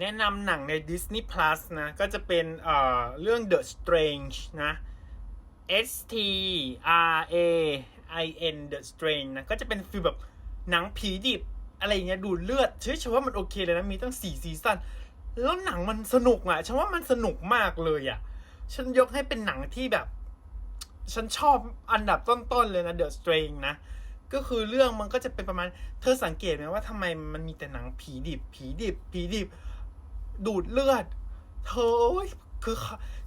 แนะนำหนังใน Disney Plus นะ ก็จะเป็นเอ่อเรื่อง The Strange นะ S T R A I N The Strange นะ ก็จะเป็นฟีลแบบหนังผีดิบ อะไรอย่างเงี้ยดูเลือดเชื่อฉันว่ามันโอเคเลยนะ มีตั้งสี่ซีซั่นแล้วหนังมันสนุกอะฉันว่ามันสนุกมากเลยอะ ฉันยกให้เป็นหนังที่แบบ ฉันชอบอันดับต้นๆเลยนะ The Strange นะก็คือเรื่องมันก็จะเป็นประมาณ เธอสังเกตไหมว่าทำไมมันมีแต่หนังผีดิบ ผีดิบ ผีดิบ ดูดเลือด เธอโอ๊ยคือ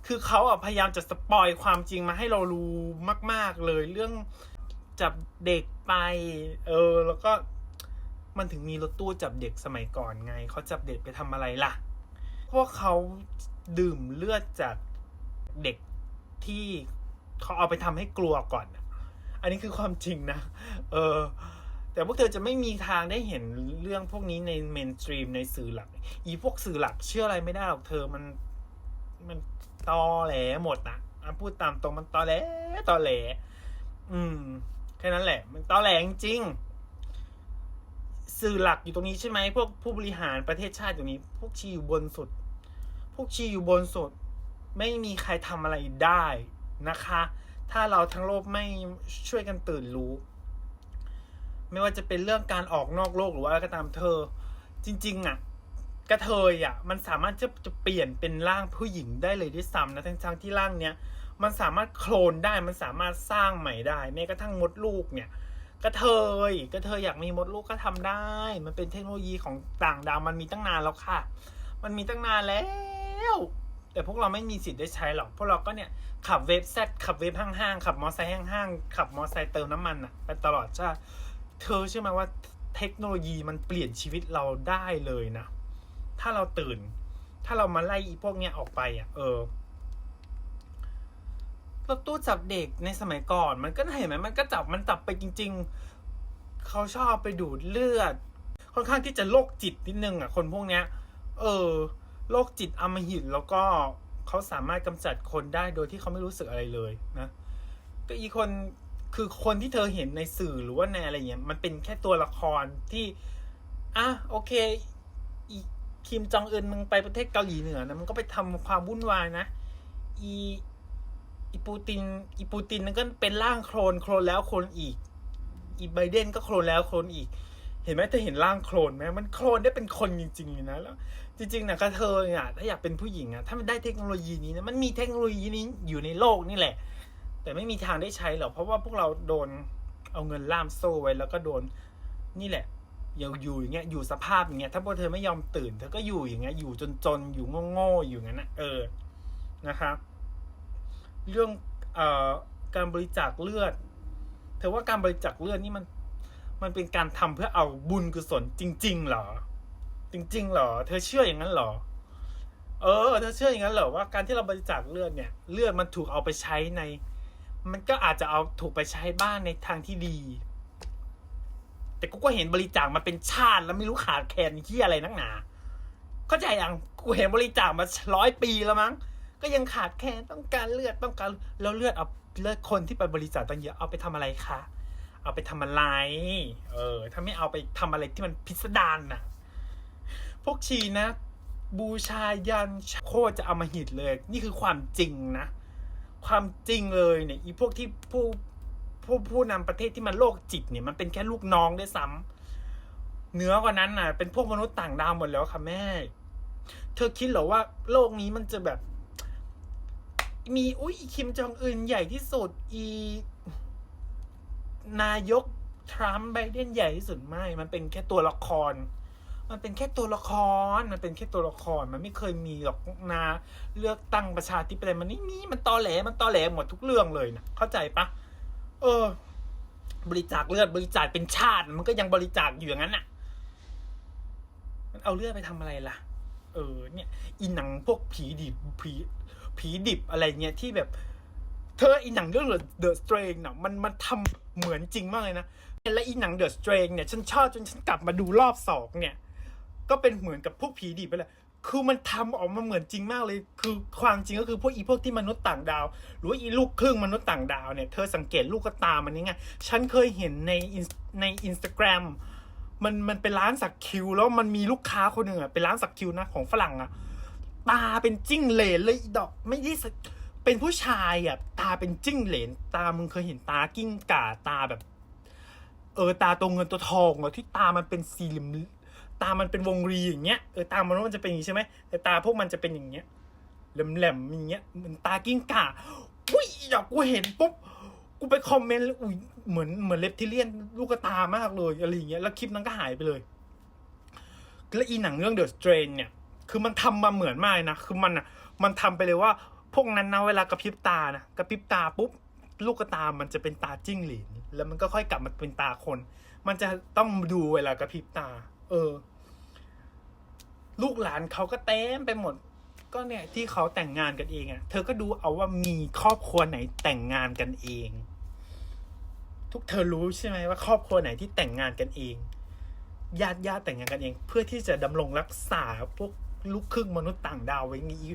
คือเขาอะพยายามจะสปอยความจริงมาให้เรารู้มาก ๆ เลยเรื่องจับเด็กไป เออ แล้วก็มันถึงมีรถตู้จับเด็กสมัยก่อนไง เขาจับเด็กไปทำอะไรล่ะพวกเขาดื่มเลือดจากเด็กที่เขาเอาไปทำให้กลัวก่อน อันนี้คือความจริงนะ เออ แต่พวกเธอจะไม่มีทางได้เห็นเรื่องพวกนี้ในเมนสตรีมในสื่อหลัก อีพวกสื่อหลักเชื่ออะไรไม่ได้หรอกเธอมัน มันตอแหลหมดนะพูดตามตรงมันตอแหลตอแหล อืมแค่นั้นแหละ มันตอแหลจริงสื่อหลักอยู่ตรงนี้ใช่ไหมพวกผู้บริหารประเทศชาติอยู่นี้ พวกชีอยู่บนสุด พวกชีอยู่บนสุด ไม่มีใครทำอะไรได้นะคะ ถ้าเราทั้งโลกไม่ช่วยกันตื่นรู้ ไม่ว่าจะเป็นเรื่องการออกนอกโลกหรือว่าอะไรก็ตามเธอ จริง ๆ อะ กระเทยอะ มันสามารถจะจะเปลี่ยนเป็นร่างผู้หญิงได้เลยด้วยซ้ำนะทั้งๆที่ร่างเนี้ยมันสามารถโคลนได้มันสามารถสร้างใหม่ได้แม้กระทั่งมดลูกเนี่ยกระเทยกระเทยอยากมีมดลูกก็ทำได้ มันเป็นเทคโนโลยีของต่างดาวมันมีตั้งนานแล้วค่ะ มันมีตั้งนานแล้ว แต่พวกเราไม่มีสิทธิ์ได้ใช้หรอกพวกเราก็เนี่ยขับเว็บแซดขับเว็บห้างๆขับมอไซค์ห้างๆขับมอไซค์เติมน้ำมันอะไปตลอดใช่ เธอเชื่อไหมว่าเทคโนโลยีมันเปลี่ยนชีวิตเราได้เลยนะ ถ้าเราตื่น ถ้าเรามาไล่อีพวกเนี้ยออกไปอะ เออรถตู้จับเด็กในสมัยก่อน มันก็เห็นไหมมันก็จับมันจับไปจริง ๆ เขาชอบไปดูดเลือด ค่อนข้างที่จะโรคจิตนิดนึงอะ คนพวกเนี้ย เออโรคจิตอมหิตแล้วก็เขาสามารถกำจัดคนได้โดยที่เขาไม่รู้สึกอะไรเลยนะก็อีกคน คือคนที่เธอเห็นในสื่อหรือว่าในอะไรเงี้ยมันเป็นแค่ตัวละครที่อะโอเคอีคิมจองอึนมึงไปประเทศเกาหลีเหนือนะมึงก็ไปทำความวุ่นวายนะ อีอีปูติน อีปูตินนั่นก็เป็นร่างโคลนโคลนแล้วโคลนอีก อีไบเดนก็โคลนแล้วโคลนอีก เห็นไหมเธอเห็นร่างโคลนไหมมันโคลนได้เป็นคนจริงๆเลยนะแล้ว จริงๆนะกระเทยอะถ้าอยากเป็นผู้หญิงอะถ้ามันได้เทคโนโลยีนี้นะมันมีเทคโนโลยีนี้อยู่ในโลกนี่แหละ แต่ไม่มีทางได้ใช้หรอกเพราะว่าพวกเราโดนเอาเงินล่ามโซ่ไว้แล้วก็โดนนี่แหละอยู่อยู่อย่างเงี้ยอยู่สภาพอย่างเงี้ยถ้าพวกเธอไม่ยอมตื่นเธอก็อยู่อย่างเงี้ยอยู่จนจนๆอยู่โง่ๆอยู่อย่งั้นนะเออนะครับเรื่องเอ่อการบริจาคเลือด เธอว่าการบริจาคเลือดนี่มัน มันเป็นการทำเพื่อเอาบุญกุศลจริง ๆ เหรอ จริง ๆ เหรอ เธอเชื่ออย่างนั้นเหรอ เออ เธอเชื่ออย่างนั้นเหรอว่าการที่เราบริจาคเลือดเนี่ย เลือดมันถูกเอาไปใช้ใน มันก็อาจจะเอาถูกไปใช้บ้างในทางที่ดี แต่กูก็เห็นบริจาคมาเป็นชาติแล้วไม่รู้ขาดแคลนที่อะไรนักหนาเข้าใจยังกูเห็นบริจาคมาร้อยปีแล้วมั้งก็ยังขาดแคลนต้องการเลือดต้องการแล้วเลือดเอาเลือดคนที่ไปบริจาคตั้งเยอะเอาไปทำอะไรคะเอาไปทำอะไร เออ ถ้าไม่เอาไปทำอะไรที่มันพิสดารน่ะ พวกชีนะ บูชายันโคตรจะเอามาหิดเลย นี่คือความจริงนะ ความจริงเลยเนี่ยอีพวกที่ผู้ผู้ผู้นำประเทศที่มันโรคจิตเนี่ยมันเป็นแค่ลูกน้องด้วยซ้ำเหนือกว่านั้นน่ะ เป็นพวกมนุษย์ต่างดาวหมดแล้วค่ะแม่ เธอคิดเหรอว่า โลกนี้มันจะแบบ มีอุ้ยอีคิมจองอึนใหญ่ที่สุดอีนายกทรัมป์ไบเดนใหญ่ที่สุดไม่ มันเป็นแค่ตัวละคร มันเป็นแค่ตัวละคร มันเป็นแค่ตัวละคร มันไม่เคยมีหรอกนาเลือกตั้งประชาธิปไตยมันไม่มี มันตอแหล มันตอแหลหมดทุกเรื่องเลยนะ เข้าใจปะ เออ บริจาคเลือดบริจาคเป็นชาติ มันก็ยังบริจาคอยู่อย่างนั้นน่ะ มันเอาเลือดไปทำอะไรล่ะ เออ เนี่ยอีหนังพวกผีดิบผีผีดิบอะไรเงี้ยที่แบบ เธออีหนังเรื่อง The Strain น่ะ มันมันทำเหมือนจริงมากเลยนะ และอีหนัง The Strain เนี่ย ฉันชอบจนฉันกลับมาดูรอบสองเนี่ย ก็เป็นเหมือนกับพวกผีดิบไปเลยคือมันทำออกมาเหมือนจริงมากเลย คือความจริงก็คือพวกอีพวกที่มนุษย์ต่างดาว หรือว่าอีลูกครึ่งมนุษย์ต่างดาวเนี่ย เธอสังเกตลูกตามันนี่ไง ฉันเคยเห็นในในอินสตาแกรมมันมันเป็นร้านสักคิว แล้วมันมีลูกค้าคนหนึ่งอะเป็นร้านสักคิวนะของฝรั่งอะ ตาเป็นจิ้งเหลนเลยดอกไม่ได้เป็นผู้ชายอะตาเป็นจิ้งเหลน ตามึงเคยเห็นตากิ้งก่าตาแบบ เออตาตัวเงินตัวทองอะที่ตามันเป็นสี่เหลี่ยม ตามันเป็นวงรีอย่างเงี้ยเออตามันว่ามันจะเป็นอย่างนี้ใช่ไหมแต่ตาพวกมันจะเป็นอย่างเงี้ยแหลมๆอย่างเงี้ยเหมือนตากิ้งก่าอุ้ยอีดอกกูเห็นปุ๊บกูไปคอมเมนต์เลยอุ้ยเหมือนเหมือนเลปทิเลียนลูกตามากเลยอะไรอย่างเงี้ยแล้วคลิปนั้นก็หายไปเลยแล้วอีหนังเรื่อง The Strain เนี่ย คือมันทำมาเหมือนมากนะคือมันอะ มันทำไปเลยว่า พวกนั้นนะเวลากระพริบตานะกระพริบตาปุ๊บลูกตามันจะเป็นตาจิ้งหรีดแล้วมันก็ค่อยกลับมาเป็นตาคน มันจะต้องดูเวลากระพริบตา เออ ลูกหลานเขาก็เต็มไปหมด ก็เนี่ย ที่เขาแต่งงานกันเองอะ่ะ เธอก็ดูเอาว่ามีครอบครัวไหนแต่งงานกันเอง ทุกเธอรู้ใช่ไหมว่า ครอบครัวไหนที่แต่งงานกันเองญาติญาติแต่งงานกันเอง เพื่อที่จะดำรงรักษาพวกลูกครึ่งมนุษย์ต่างดาวไว้งี้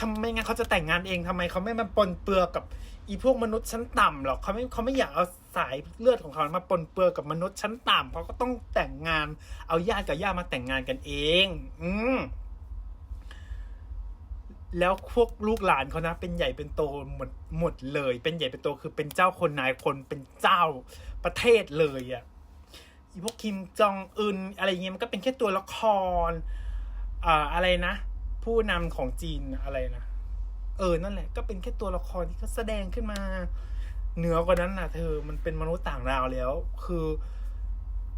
ทำไมงั้นเขาจะแต่งงานเองทำไมเขาไม่มาปนเปื้อกับ อีพวกมนุษย์ชั้นต่ำหรอกเขาไม่เขาไม่อยากเอา สายเลือดของเขามาปนเปื้อกับมนุษย์ชั้นต่ำเขาก็ต้องแต่งงาน เอาญาติกับญาติมาแต่งงานกันเอง อืมแล้วพวกลูกหลานเขานะ เป็นใหญ่เป็นโตหมดหมดเลย เป็นใหญ่เป็นโตคือเป็นเจ้าคนนายคนเป็นเจ้าประเทศเลยอะ่ะพวกคิมจองอึนอะไรเงี้ยมันก็เป็นแค่ตัวละครอ่าอะไรนะ ผู้นำของจีนอะไรนะเออนั่นแหละ ก็เป็นแค่ตัวละครที่เขาแสดงขึ้นมา เหนือกว่านั้นนะเธอมันเป็นมนุษย์ต่างดาวแล้ว คือ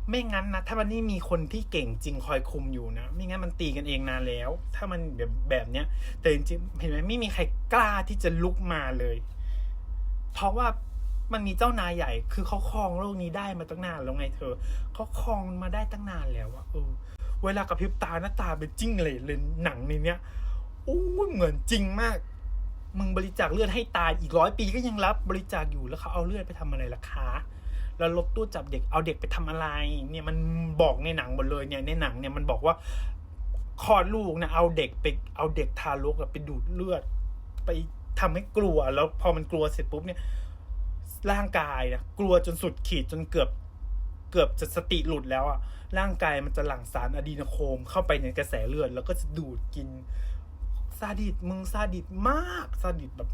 ไม่งั้นนะถ้ามันนี่มีคนที่เก่งจริงคอยคุมอยู่นะไม่งั้นมันตีกันเองนานแล้ว ถ้ามันแบบแบบเนี้ย แต่จริงเห็นไหมไม่มีใครกล้าที่จะลุกมาเลย เพราะว่ามันมีเจ้านายใหญ่ คือเขาครองโลกนี้ได้มาตั้งนานแล้วไงเธอเขาครองมาได้ตั้งนานแล้วอะเออ เวลากระพริบตาหน้าตาเป็นจิ้งเลนเลยหนังในเนี้ยโอ้เหมือนจริงมาก มึงบริจาคเลือดให้ตายอีกร้อยปีก็ยังรับบริจาคอยู่แล้วเขาเอาเลือดไปทำอะไรล่ะคะแล้วรถตู้จับเด็กเอาเด็กไปทำอะไร เนี่ยมันบอกในหนังหมดเลยเนี่ยในหนังเนี่ยมันบอกว่าคลอดลูกนะเอาเด็กไปเอาเด็กทารกไปดูดเลือด ไปทำให้กลัวแล้วพอมันกลัวเสร็จปุ๊บเนี่ย ร่างกายนะกลัวจนสุดขีดจนเกือบ เกือบจะสติหลุดแล้วอะร่างกายมันจะหลั่งสารอะดรีนาโคมเข้าไปในกระแสเลือด แล้วก็จะดูดกิน ซาดิสมึงซาดิสมากซาดิสแบบ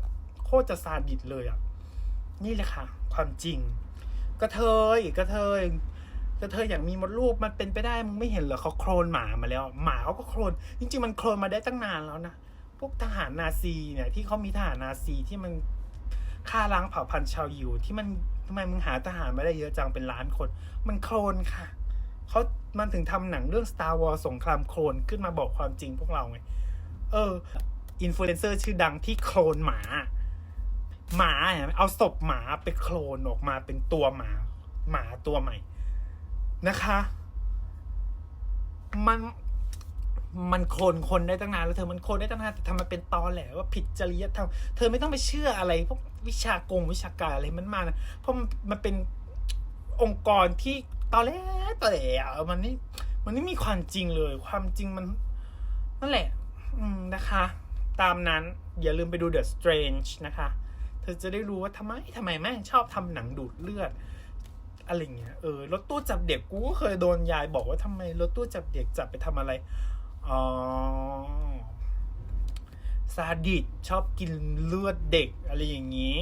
โคตรจะซาดิสเลยอะนี่แหละค่ะ ความจริง กระเทยกระเทยกระเทยอย่างมีมดลูกมันเป็นไปได้มึงไม่เห็นเหรอเขาโคลนหมามาแล้ว หมาเขาก็โคลนจริง ๆ มันโคลนมาได้ตั้งนานแล้วนะพวกทหารนาซีเนี่ยที่เขามีทหารนาซีที่มันฆ่าล้างเผ่าพันธุ์ชาวยิวที่มันทำไมมึงหาทหารมาได้เยอะจังเป็นล้านคน มันโคลนค่ะเขามันถึงทำหนังเรื่อง Star Wars สงครามโคลนขึ้นมาบอกความจริงพวกเราไง เอออินฟลูเอนเซอร์ชื่อดังที่โคลนหมา หมาเห็นไหมเอาศพหมาไปโคลนออกมาเป็นตัวหมา หมาตัวใหม่ นะคะ มันมันโคลนคนได้ตั้งนานแล้วเธอมันโคลนได้ตั้งนานแต่ทำมาเป็นตอแหลว่าผิดจริยธรรมเธอไม่ต้องไปเชื่ออะไรพวกวิชากงวิชาการอะไรมันมานะเพราะมันเป็นองค์กรที่ตอแหลตอแหลมันนี่มันไม่มีความจริงเลย ความจริงมันนั่นแหละ นะคะ ตามนั้นอย่าลืมไปดู The Strange นะคะ เธอจะได้รู้ว่าทำไมทำไมแม่งชอบทำหนังดูดเลือดอะไรเงี้ยเออรถตู้จับเด็กกูก็เคยโดนยายบอกว่าทำไมรถตู้จับเด็กจับไปทำอะไรอ๋อซาดิสชอบกินเลือดเด็กอะไรอย่างนี้